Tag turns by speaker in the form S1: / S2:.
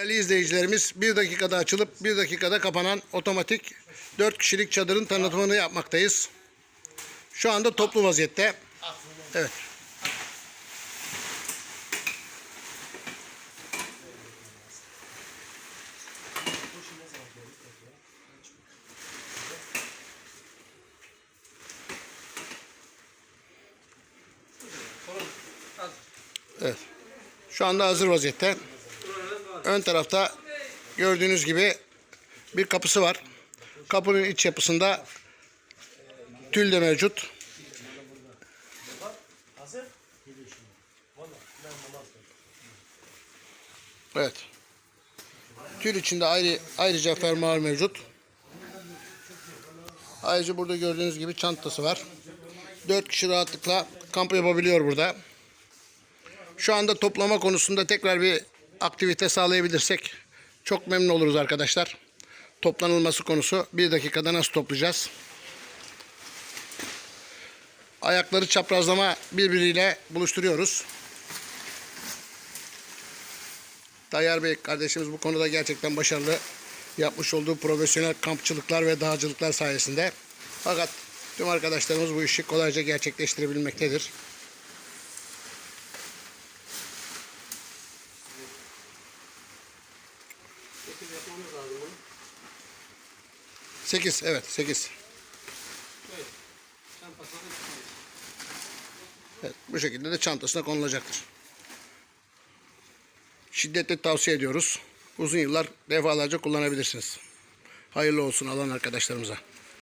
S1: Değerli izleyicilerimiz bir dakikada açılıp bir dakikada kapanan otomatik 4 kişilik çadırın tanıtımını yapmaktayız. Şu anda toplu vaziyette. Evet. Evet. Şu anda hazır vaziyette. Ön tarafta gördüğünüz gibi bir kapısı var. Kapının iç yapısında tül de mevcut. Evet. Tül içinde ayrı, ayrıca fermuar mevcut. Ayrıca burada gördüğünüz gibi çantası var. 4 kişi rahatlıkla kamp yapabiliyor burada. Şu anda toplama konusunda tekrar bir aktivite sağlayabilirsek çok memnun oluruz arkadaşlar. Toplanılması konusu bir dakikada nasıl toplayacağız? Ayakları çaprazlama birbiriyle buluşturuyoruz. Tayyar Bey kardeşimiz bu konuda gerçekten başarılı yapmış olduğu profesyonel kampçılıklar ve dağcılıklar sayesinde. Fakat tüm arkadaşlarımız bu işi kolayca gerçekleştirebilmektedir.
S2: Sekiz yapmamız lazım bunu.
S1: 8 evet 8.
S2: Böyle. Çantasına da çıkıyor.
S1: Evet, bu şekilde de çantasına konulacaktır. Şiddetle tavsiye ediyoruz. Uzun yıllar defalarca kullanabilirsiniz. Hayırlı olsun alan arkadaşlarımıza.